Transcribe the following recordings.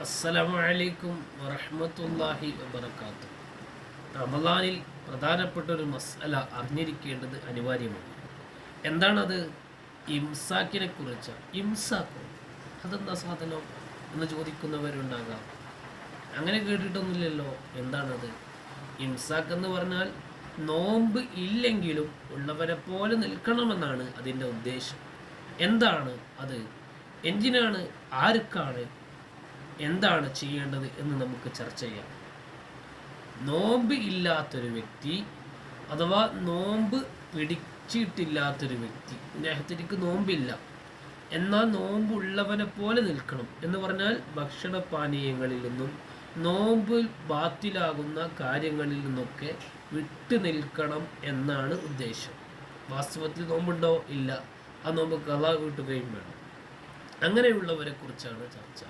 അസ്സലാമു അലൈക്കും വറഹ്മത്തുള്ളാഹി വബറകാത്തു. റമദാനിൽ പ്രധാനപ്പെട്ട ഒരു മസ്അല അറിഞ്ഞിരിക്കേണ്ടത് അനിവാര്യമാണ്. എന്താണത്? ഇംസാക്കിനെ കുറിച്ച്. ഇംസാക്കോ? അതെന്താ സാധനം എന്ന് ചോദിക്കുന്നവരുണ്ടാകാം. അങ്ങനെ കേട്ടിട്ടൊന്നുമില്ലല്ലോ. എന്താണത്? ഇംസാക്ക് എന്ന് പറഞ്ഞാൽ നോമ്പ് ഇല്ലെങ്കിലും ഉള്ളവരെ പോലെ നിൽക്കണമെന്നാണ് അതിന്റെ ഉദ്ദേശം. എന്താണ് അത്? എന്തിനാണ്? ആർക്കാണ് എന്താണ് ചെയ്യേണ്ടത് എന്ന് നമുക്ക് ചർച്ച ചെയ്യാം. നോമ്പ് ഇല്ലാത്തൊരു വ്യക്തി അഥവാ നോമ്പ് പിടിച്ചിട്ടില്ലാത്തൊരു വ്യക്തി അദ്ദേഹത്തിലേക്ക് നോമ്പില്ല എന്നാൽ നോമ്പുള്ളവനെ പോലെ നിൽക്കണം എന്ന് പറഞ്ഞാൽ ഭക്ഷണപാനീയങ്ങളിൽ നിന്നും നോമ്പ് ബാത്തിലാകുന്ന കാര്യങ്ങളിൽ നിന്നൊക്കെ വിട്ടു നിൽക്കണം എന്നാണ് ഉദ്ദേശം. വാസ്തവത്തിൽ നോമ്പുണ്ടോ? ഇല്ല. ആ നോമ്പ് കഥ വീട്ടുകയും വേണം. അങ്ങനെയുള്ളവരെ കുറിച്ചാണ് ചർച്ച.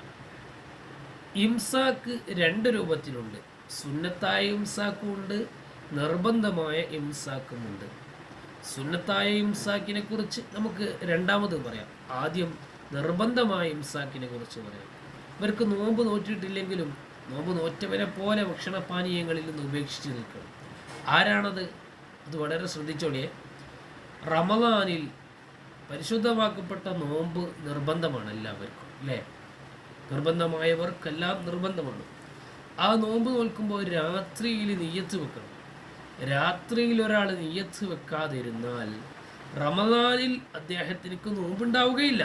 ഇംസാക്ക് രണ്ട് രൂപത്തിലുണ്ട്. സുന്നത്തായ ഇംസാക്കുമുണ്ട് നിർബന്ധമായ ഇംസാക്കുമുണ്ട്. സുന്നത്തായ ഇംസാക്കിനെ കുറിച്ച് നമുക്ക് രണ്ടാമത് പറയാം. ആദ്യം നിർബന്ധമായ ഇംസാക്കിനെ കുറിച്ച് പറയാം. ഇവർക്ക് നോമ്പ് നോറ്റിട്ടില്ലെങ്കിലും നോമ്പ് നോറ്റവരെ പോലെ ഭക്ഷണപാനീയങ്ങളിൽ നിന്ന് ഉപേക്ഷിച്ച് നിൽക്കണം. ആരാണത്? അത് വളരെ ശ്രദ്ധിച്ചോളിയെ. റമദാനിൽ പരിശുദ്ധമാക്കപ്പെട്ട നോമ്പ് നിർബന്ധമാണ് എല്ലാവർക്കും അല്ലേ? നിർബന്ധമായവർക്കെല്ലാം നിർബന്ധമാണ്. ആ നോമ്പ് നോൽക്കുമ്പോൾ രാത്രിയിൽ നെയ്യത്ത് വെക്കണം. രാത്രിയിൽ ഒരാൾ നെയ്യത്ത് വെക്കാതിരുന്നാൽ റമദാനിൽ അദ്ദേഹത്തിനക്ക് നോമ്പുണ്ടാവുകയില്ല.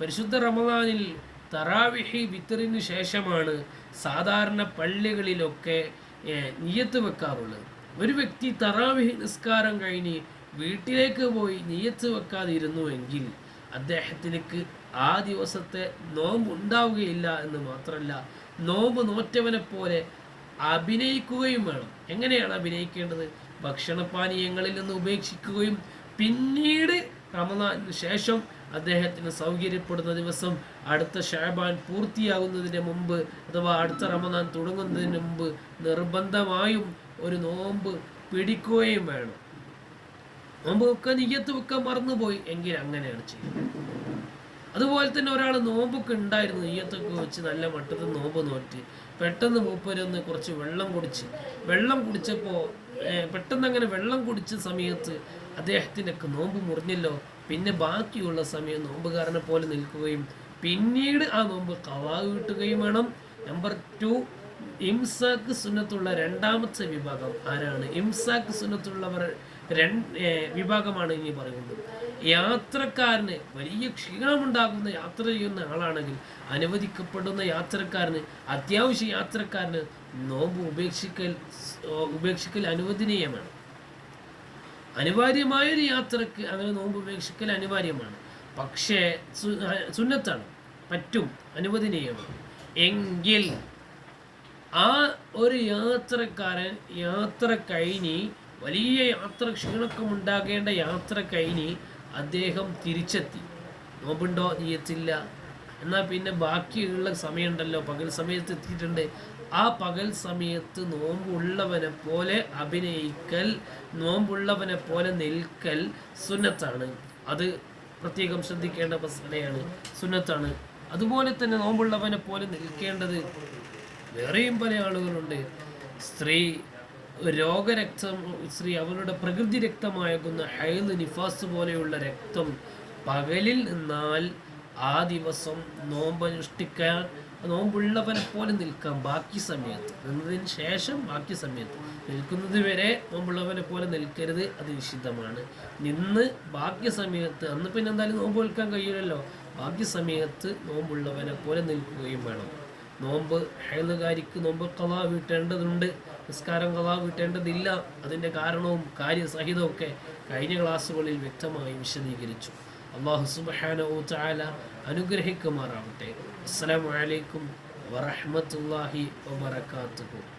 പരിശുദ്ധ റമദാനിൽ തറാവിഹി വിത്തറിന് ശേഷമാണ് സാധാരണ പള്ളികളിലൊക്കെ ഏഹ്, നിയ്യത്ത് വെക്കാറുള്ളത്. ഒരു വ്യക്തി തറാവിഹി നിസ്കാരം കഴിഞ്ഞ് വീട്ടിലേക്ക് പോയി നിയ്യത്ത് വെക്കാതിരുന്നുവെങ്കിൽ അദ്ദേഹത്തിനക്ക് ആ ദിവസത്തെ നോമ്പ് ഉണ്ടാവുകയില്ല എന്ന് മാത്രമല്ല നോമ്പ് നോറ്റവനെ പോലെ അഭിനയിക്കുകയും വേണം. എങ്ങനെയാണ് അഭിനയിക്കേണ്ടത്? ഭക്ഷണപാനീയങ്ങളിൽ നിന്ന് ഉപേക്ഷിക്കുകയും പിന്നീട് റമദാനു ശേഷം അദ്ദേഹത്തിന് സൗകര്യപ്പെടുന്ന ദിവസം അടുത്ത ഷാബാൻ പൂർത്തിയാകുന്നതിന് മുമ്പ് അഥവാ അടുത്ത റമദാൻ തുടങ്ങുന്നതിന് മുമ്പ് നിർബന്ധമായും ഒരു നോമ്പ് പിടിക്കുകയും വേണം. നോമ്പ് വെക്കാൻ നിയ്യത്ത് വെക്കാൻ മറന്നുപോയി. എങ്കിൽ അങ്ങനെയാണ് ചെയ്യുന്നത്. അതുപോലെ തന്നെ ഒരാൾ നോമ്പൊക്കെ ഉണ്ടായിരുന്നു നെയ്യത്തൊക്കെ വെച്ച് നല്ല മട്ടത്തിൽ നോമ്പ് നോറ്റ്. പെട്ടെന്ന് മൂപ്പരൊന്ന് കുറച്ച് വെള്ളം കുടിച്ച്. വെള്ളം കുടിച്ചപ്പോൾ പെട്ടെന്ന് അങ്ങനെ വെള്ളം കുടിച്ച സമയത്ത് അദ്ദേഹത്തിനൊക്കെ നോമ്പ് മുറിഞ്ഞല്ലോ. പിന്നെ ബാക്കിയുള്ള സമയം നോമ്പുകാരനെ പോലെ നിൽക്കുകയും പിന്നീട് ആ നോമ്പ് കവാ കിട്ടുകയും വേണം. നമ്പർ ടു ഇംസാക്ക് സുന്നത്തുള്ള രണ്ടാമത്തെ വിഭാഗം ആരാണ്? ഇംസാക്ക് സുന്നത്തുള്ളവർ രണ്ട് വിഭാഗമാണ് ഇനി പറയുന്നത്. യാത്രക്കാരന് വലിയ ക്ഷീണമുണ്ടാകുന്ന യാത്ര ചെയ്യുന്ന ആളാണെങ്കിൽ അനുവദിക്കപ്പെടുന്ന യാത്രക്കാരന് അത്യാവശ്യ യാത്രക്കാരന് നോമ്പ് ഉപേക്ഷിക്കൽ ഉപേക്ഷിക്കൽ അനുവദനീയമാണ്. അനിവാര്യമായ ഒരു യാത്രയ്ക്ക് അങ്ങനെ നോമ്പ് ഉപേക്ഷിക്കൽ അനിവാര്യമാണ്. പക്ഷേ സുന്നത്താണ്. പറ്റും അനുവദനീയമാണ്. എങ്കിൽ ആ ഒരു യാത്രക്കാരൻ യാത്ര കഴിഞ്ഞ് വലിയ യാത്ര ക്ഷീണക്കമുണ്ടാകേണ്ട യാത്ര കഴിഞ്ഞ് അദ്ദേഹം തിരിച്ചെത്തി. നോമ്പുണ്ടോ നീയത്തില്ല. എന്നാൽ പിന്നെ ബാക്കിയുള്ള സമയമുണ്ടല്ലോ. പകൽ സമയത്ത് എത്തിയിട്ടുണ്ട്. ആ പകൽ സമയത്ത് നോമ്പുള്ളവനെ പോലെ അഭിനയിക്കൽ നോമ്പുള്ളവനെ പോലെ നിൽക്കൽ സുന്നത്താണ്. അത് പ്രത്യേകം ശ്രദ്ധിക്കേണ്ട പ്രശ്നയാണ്. സുന്നത്താണ്. അതുപോലെ തന്നെ നോമ്പുള്ളവനെ പോലെ നിൽക്കേണ്ടത് വേറെയും പല ആളുകളുണ്ട്. സ്ത്രീ രോഗരക്തം ശ്രീ അവരുടെ പ്രകൃതി രക്തമായകുന്ന ഹൈദ് നിഫാസ് പോലെയുള്ള രക്തം പകലിൽ നിന്നാൽ ആ ദിവസം നോമ്പനുഷ്ഠിക്കാൻ നോമ്പുള്ളവനെ പോലെ നിൽക്കാം ബാക്കി സമയത്ത് നിന്നതിന് ശേഷം ബാക്കി സമയത്ത് നിൽക്കുന്നത് വരെ നോമ്പുള്ളവനെ പോലെ നിൽക്കരുത് അത് നിഷിദ്ധമാണ്. നിന്ന് ബാക്കി സമയത്ത് അന്ന് പിന്നെ എന്തായാലും നോമ്പ് നിൽക്കാൻ കഴിയില്ലല്ലോ ബാക്കി സമയത്ത് നോമ്പുള്ളവനെ പോലെ നിൽക്കുകയും വേണം. നോമ്പ് ഹേളുകാരിക്ക് നോമ്പ് കലാ വീട്ടേണ്ടതുണ്ട്. നിസ്കാരം കലാ വീട്ടേണ്ടതില്ല. അതിന്റെ കാരണവും കാര്യസഹിതവും ഒക്കെ കഴിഞ്ഞ ക്ലാസ്സുകളിൽ വ്യക്തമായി വിശദീകരിച്ചു. അള്ളാഹു തആല അനുഗ്രഹിക്കുമാറാവട്ടെ. അസ്സലാമു അലൈക്കും വറഹ്മത്തുള്ളാഹി വബറകാതുഹു.